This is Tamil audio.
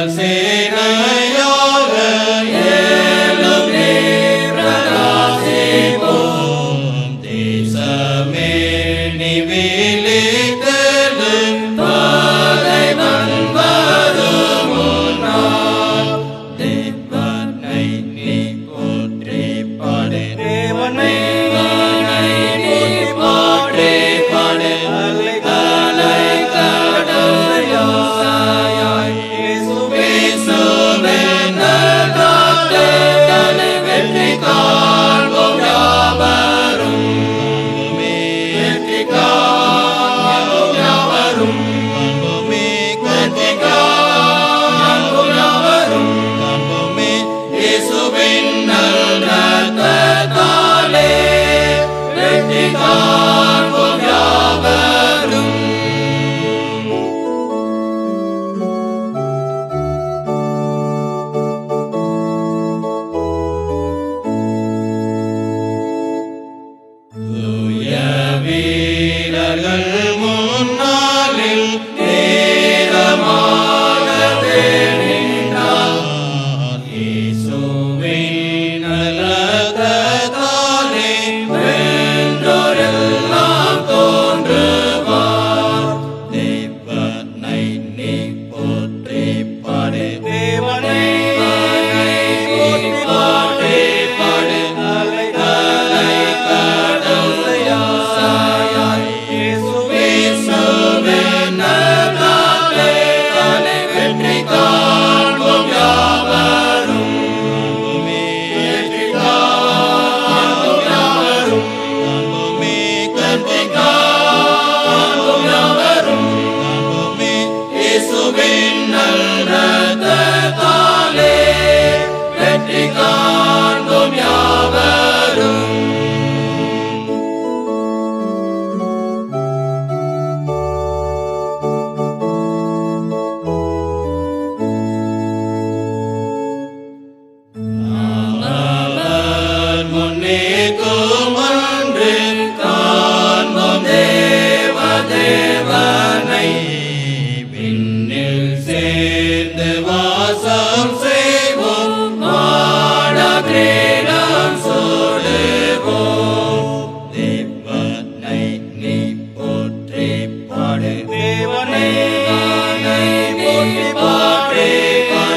al Señor. வீரர்கள் Amen. சேர்ந்து வாசம் செய்வோம். வாட கிரீடம் சொல்லுவோம் தேவனை நீ போற்றி பாடு. தேவனை போற்றி பாடு.